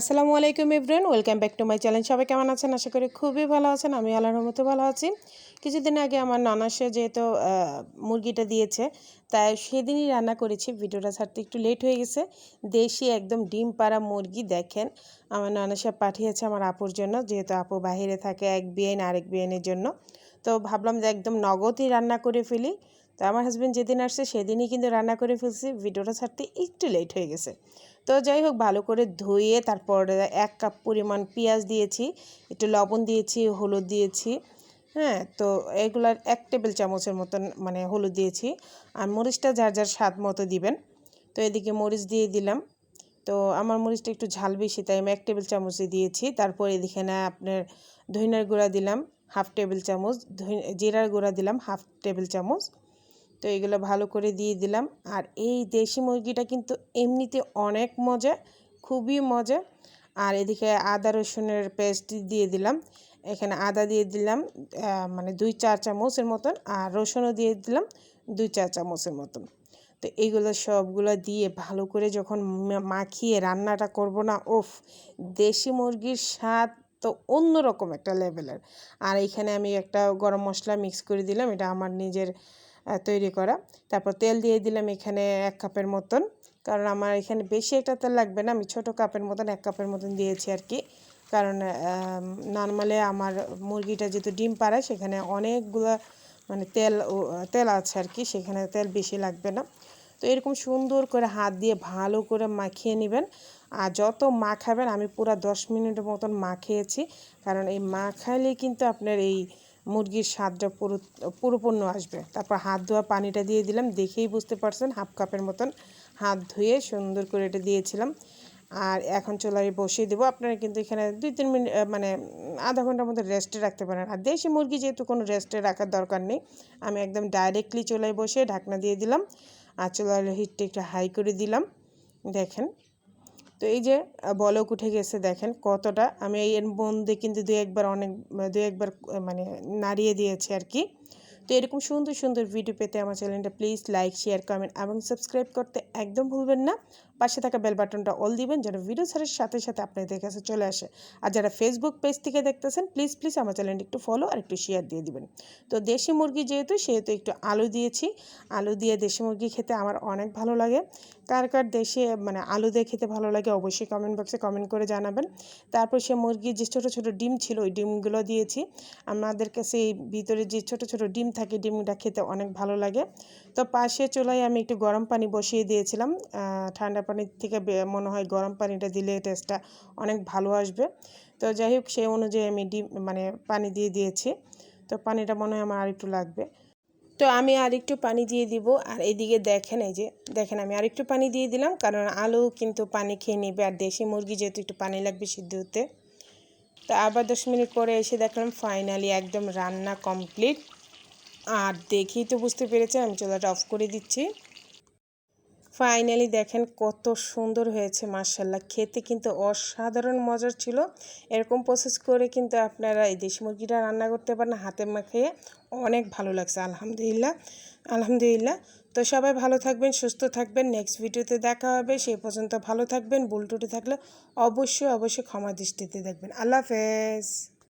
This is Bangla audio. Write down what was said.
আসসালামু আলাইকুম Ibran welcome back to my channel. সবাই কেমন আছেন? আশা করি খুবই ভালো আছেন। আমি আল্লাহর রহমতে ভালো আছি। কিছুদিন আগে আমার ননাসে যেহেতু মুরগিটা দিয়েছে, তাই সেদিনই রান্না করেছি। ভিডিওটা ছাড়তে একটু লেট হয়ে গেছে। দেশি একদম ডিম পাড়া মুরগি, দেখেন। আমার ননাসে পাঠিয়েছে আমার আপুর জন্য, যেহেতু আপু বাইরে থাকে এক বিয়েন আরেক বিয়েনের জন্য। তো ভাবলাম যে একদম নগদই রান্না করে ফেলি। তো আমার হাজব্যান্ড যেদিন আসছে, সেদিনই কিন্তু রান্না করে ফেলছি। ভিডিওটা ছাড়তে একটু লেট হয়ে গেছে। তো যাই হোক, ভালো করে ধুয়ে তারপর এক কাপ পরিমাণ পেঁয়াজ দিয়েছি, একটু লবণ দিয়েছি, হলুদ দিয়েছি হ্যাঁ তো এগুলার এক টেবিল চামচের মতন মানে হলুদ দিয়েছি, আর মরিচটা যার যার স্বাদ মতো দিবেন। তো এদিকে মরিচ দিয়ে দিলাম। তো আমার মরিচটা একটু ঝাল বেশি, তাই আমি এক টেবিল চামচে দিয়েছি। তারপর এদিকে না আপনার ধইনার গুঁড়া দিলাম, হাফ টেবিল চামচ জিরার গুঁড়া দিলাম, হাফ টেবিল চামচ। তো এগুলো ভালো করে দিয়ে দিলাম। আর এই দেশি মুরগিটা কিন্তু এমনিতে অনেক মজা, খুবই মজা। আর এদিকে আদা রসুনের পেস্ট দিয়ে দিলাম। এখানে আদা দিয়ে দিলাম মানে দুই চার চামচের মতন, আর রসুনও দিয়ে দিলাম, দুই চার চামচের মতন। তো এইগুলো সবগুলো দিয়ে ভালো করে যখন মাখিয়ে রান্নাটা করব না ওফ দেশি মুরগির স্বাদ তো অন্যরকম একটা লেভেলের আর এখানে আমি একটা গরম মশলা মিক্স করে দিলাম, এটা আমার নিজের তৈরি করা। তারপর তেল দিয়ে দিলাম এখানে এক কাপের মতন। কারণ আমার এখানে বেশি একটা তেল লাগবে না, আমি ছোট কাপের মতন, এক কাপের মতন দিয়েছি আর কি। কারণ নর্মালি আমার মুরগিটা যেহেতু ডিম পাড়ায় সেখানে অনেকগুলো মানে তেল তেল আছে আর কি, সেখানে তেল বেশি লাগবে না। তো এরকম সুন্দর করে হাত দিয়ে ভালো করে মাখিয়ে নেবেন। আর যত মাখাবেন, আমি পুরো দশ মিনিটের মতন মাখিয়েছি। কারণ এই মাখাইলে কিন্তু আপনার এই মুরগির স্বাদটা পুরো, পুরোপূর্ণ আসবে। তারপর হাত ধোয়া পানিটা দিয়ে দিলাম, দেখেই বুঝতে পারছেন, হাফ কাপের মতন হাত ধুয়ে সুন্দর করে এটা দিয়েছিলাম। আর এখন চুলায় বসিয়ে দেবো। আপনারা কিন্তু এখানে দুই, তিন মিনিট মানে আধা ঘণ্টার মধ্যে রেস্টে রাখতে পারেন। আর দেশি মুরগি যেহেতু কোনো রেস্টে রাখার দরকার নেই, আমি একদম ডাইরেক্টলি চুলায় বসে ঢাকনা দিয়ে দিলাম। আর চুলার হিটটা একটু হাই করে দিলাম। দেখেন তো এই যে বলক উঠে গেছে দেখেন কতটা। আমি এই বন্ধে কিন্তু দু একবার অনেক দু একবার মানে নাড়িয়ে দিয়েছি আর কি তো এরকম সুন্দর সুন্দর ভিডিও পেতে আমার চ্যানেলটা প্লিজ লাইক শেয়ার কমেন্ট এবং সাবস্ক্রাইব করতে একদম ভুলবেন না। পাশে থাকা বেল বাটনটা অল দিবেন, যেন ভিডিও ছাড়ার সাথে সাথে আপনাদের কাছে চলে আসে। আর যারা ফেসবুক পেজ থেকে দেখতেছেন প্লিজ প্লিজ আমার চ্যানেলটা একটু ফলো আর একটু শেয়ার দিয়ে দিবেন। তো দেশি মুরগি যেহেতু, সেহেতু একটু আলু দিয়েছি। আলু দিয়ে দেশি মুরগি খেতে আমার অনেক ভালো লাগে। কার কার দেশে মানে আলু দিয়ে খেতে ভালো লাগে, অবশ্যই কমেন্ট বক্সে কমেন্ট করে জানাবেন। তারপর সে মুরগির যে ছোটো ছোটো ডিম ছিল, ওই ডিমগুলো দিয়েছি। আমাদের কাছে এই ভিতরে যে ছোটো ছোটো ডিম থাকে, ডিমটা খেতে অনেক ভালো লাগে। তো পাশে চুলায় আমি একটু গরম পানি বসিয়ে দিয়েছিলাম ঠান্ডা পানির থেকে মনে হয় গরম পানিটা দিলে টেস্টটা অনেক ভালো আসবে। তো যাই হোক, সেই অনুযায়ী আমি ডিম মানে পানি দিয়ে দিয়েছি। তো পানিটা মনে হয় আমার আর একটু লাগবে। তো আমি আরেকটু পানি দিয়ে দিব। আর এদিকে দেখেন এই যে, দেখেন আমি আরেকটু পানি দিয়ে দিলাম। কারণ আলু কিন্তু পানি খেয়ে নেবে। আর দেশি মুরগি যেহেতু একটু পানি লাগবে সিদ্ধ হতে। তো আবার দশ মিনিট পরে এসে দেখলাম ফাইনালি একদম রান্না কমপ্লিট আর দেখেই তো বুঝতে পেরেছেন, আমি চুলাটা অফ করে দিচ্ছি। ফাইনালি দেখেন কত সুন্দর হয়েছে মার্শাল্লাহ খেতে কিন্তু অসাধারণ মজার ছিল। এরকম প্রসেস করে কিন্তু আপনারা এই দেশি মুরগিটা রান্না করতে পারেন, হাতে মাখিয়ে অনেক ভালো লাগছে, আলহামদুলিল্লাহ আলহামদুলিল্লাহ। তো সবাই ভালো থাকবেন, সুস্থ থাকবেন। নেক্সট ভিডিওতে দেখা হবে সেই পর্যন্ত ভালো থাকবেন। ভুল টুটি থাকলে অবশ্যই অবশ্যই ক্ষমা দৃষ্টিতে দেখবেন। আল্লাহ হাফেজ।